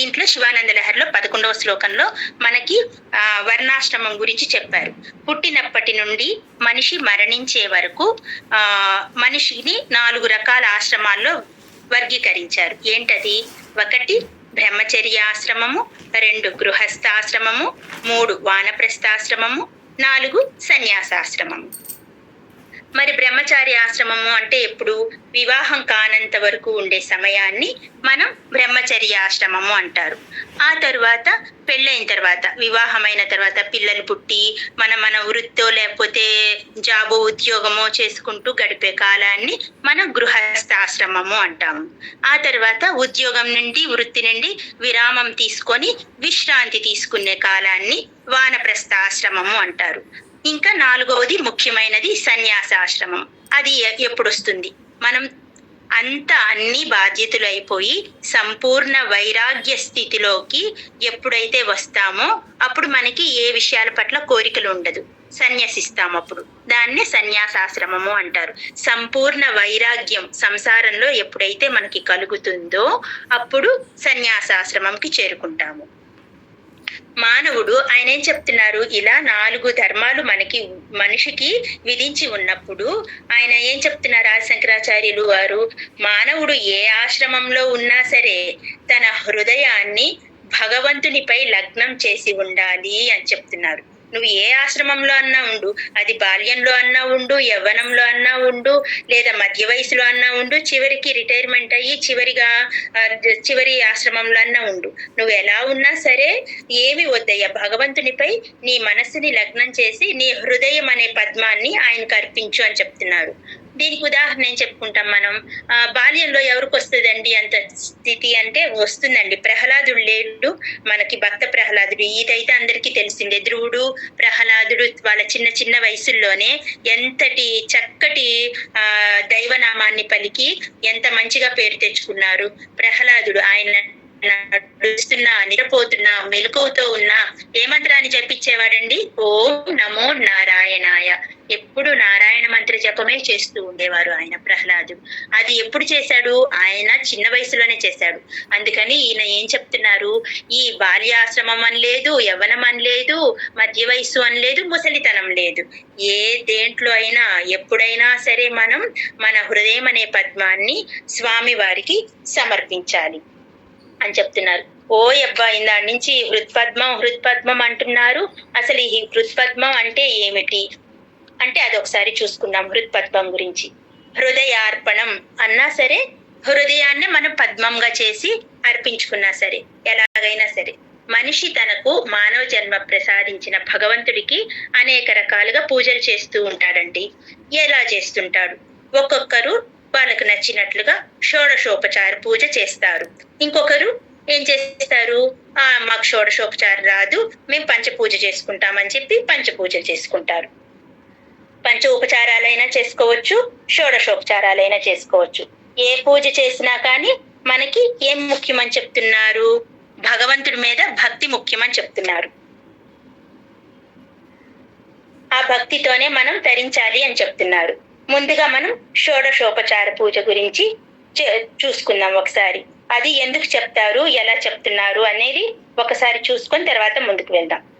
దీంట్లో శివానంద లహరిలో పదకొండవ శ్లోకంలో మనకి ఆ, వర్ణాశ్రమం గురించి చెప్పారు. పుట్టినప్పటి నుండి మనిషి మరణించే వరకు ఆ మనిషిని నాలుగు రకాల ఆశ్రమాల్లో వర్గీకరించారు. ఏంటది? ఒకటి బ్రహ్మచర్య ఆశ్రమము రెండు గృహస్థాశ్రమము మూడు వానప్రస్థాశ్రమము నాలుగు సన్యాసాశ్రమము. మరి బ్రహ్మచారి ఆశ్రమము అంటే ఎప్పుడు? వివాహం కానంత వరకు ఉండే సమయాన్ని మనం బ్రహ్మచర్య ఆశ్రమము అంటారు. ఆ తర్వాత పెళ్ళైన తర్వాత వివాహమైన తర్వాత పిల్లలు పుట్టి మన మన వృత్తో లేకపోతే జాబు ఉద్యోగమో చేసుకుంటూ గడిపే కాలాన్ని మనం గృహస్థాశ్రమము అంటాము. ఆ తర్వాత ఉద్యోగం నుండి వృత్తి నుండి విరామం తీసుకొని విశ్రాంతి తీసుకునే కాలాన్ని వానప్రస్థ ఆశ్రమము అంటారు. ఇంకా నాలుగవది ముఖ్యమైనది సన్యాసాశ్రమం. అది ఎప్పుడొస్తుంది? ఎప్పుడు వస్తుంది మనం అంత అన్ని బాధ్యతలు అయిపోయి సంపూర్ణ వైరాగ్య స్థితిలోకి ఎప్పుడైతే వస్తామో అప్పుడు మనకి ఏ విషయాల పట్ల కోరికలు ఉండదు సన్యసిస్తాం అప్పుడు. దాన్నే సన్యాసాశ్రమము అంటారు. సంపూర్ణ వైరాగ్యం సంసారంలో ఎప్పుడైతే మనకి కలుగుతుందో అప్పుడు సన్యాసాశ్రమంకి చేరుకుంటాము. మానవుడు ఆయన ఏం చెప్తున్నారు? ఇలా నాలుగు ధర్మాలు మనకి మనిషికి విధించి ఉన్నప్పుడు ఆయన ఏం చెప్తున్నారు ఆదిశంకరాచార్యులు వారు? మానవుడు ఏ ఆశ్రమంలో ఉన్నా సరే తన హృదయాన్ని భగవంతునిపై లగ్నం చేసి ఉండాలి అని చెప్తున్నారు. నువ్వు ఏ ఆశ్రమంలో అన్నా ఉండు అది బాల్యంలో అన్నా ఉండు యవ్వనంలో అన్నా ఉండు లేదా మధ్య వయసులో అన్నా ఉండు చివరికి రిటైర్మెంట్ అయ్యి చివరిగా చివరి ఆశ్రమంలో అన్నా ఉండు. నువ్వు ఎలా ఉన్నా సరే ఏమి వద్దయ్యా. భగవంతునిపై నీ మనస్సుని లగ్నం చేసి నీ హృదయం అనే పద్మాన్ని ఆయనకు అర్పించు అని చెప్తున్నారు దీనికి ఉదాహరణ ఏం చెప్పుకుంటాం మనం? ఆ, బాల్యంలో ఎవరికి వస్తుందండి అంత స్థితి అంటే వస్తుందండి. ప్రహ్లాదుడు లేడు మనకి భక్త ప్రహ్లాదుడు. ఇదైతే అందరికీ తెలిసిందే. ధ్రువుడు ప్రహ్లాదుడు వాళ్ళ చిన్న చిన్న వయసుల్లోనే ఎంతటి చక్కటి ఆ దైవనామాన్ని పలికి ఎంత మంచిగా పేరు తెచ్చుకున్నారు. ప్రహ్లాదుడు ఆయన నడుస్తున్నా నిరపోతున్నా మెలకువతో ఉన్నా ఏ మంత్రాన్ని జపించేవాడండి? ఓం నమో నారాయణాయ. ఎప్పుడు నారాయణ మంత్ర జపమే చేస్తూ ఉండేవారు ఆయన ప్రహ్లాదుడు అది ఎప్పుడు చేశాడు? ఆయన చిన్న వయసులోనే చేశాడు. అందుకని ఈయన ఏం చెప్తున్నారు? ఈ బాల్యాశ్రమం అని లేదు యవనం అని లేదు మధ్య వయస్సు అని లేదు ముసలితనం లేదు. ఏ దేంట్లో అయినా ఎప్పుడైనా సరే మనం మన హృదయం అనే పద్మాన్ని స్వామి వారికి సమర్పించాలి అని చెప్తున్నారు. ఓ అబ్బా ఇందా నుంచి హృత్పద్మం హృత్పద్మం అంటున్నారు. అసలు ఈ హృత్పద్మం అంటే ఏమిటి? అంటే అది ఒకసారి చూసుకుందాం హృత్పద్మం గురించి. హృదయార్పణం అన్నా సరే హృదయాన్ని మనం పద్మంగా చేసి అర్పించుకున్నా సరే ఎలాగైనా సరే మనిషి తనకు మానవ జన్మ ప్రసాదించిన భగవంతుడికి అనేక రకాలుగా పూజలు చేస్తూ ఉంటాడండి. ఎలా చేస్తుంటాడు? ఒక్కొక్కరు వాళ్ళకు నచ్చినట్లుగా షోడశోపచార పూజ చేస్తారు. ఇంకొకరు ఏం చేస్తారు? ఆ మాకు షోడశోపచారం రాదు మేము పంచపూజ చేసుకుంటామని చెప్పి పంచపూజలు చేసుకుంటారు. పంచ ఉపచారాలైనా చేసుకోవచ్చు షోడశోపచారాలైనా చేసుకోవచ్చు. ఏ పూజ చేసినా కానీ మనకి ఏం ముఖ్యమని చెప్తున్నారు? భగవంతుడి మీద భక్తి ముఖ్యమని చెప్తున్నారు. ఆ భక్తితోనే మనం తరించాలి అని చెప్తున్నారు. ముందుగా మనం షోడశోపచార పూజ గురించి చే- చూసుకుందాం ఒకసారి. అది ఎందుకు చెప్తారు? ఎలా చెప్తున్నారు? అనేది ఒకసారి చూసుకొని తర్వాత ముందుకు వెళ్దాం.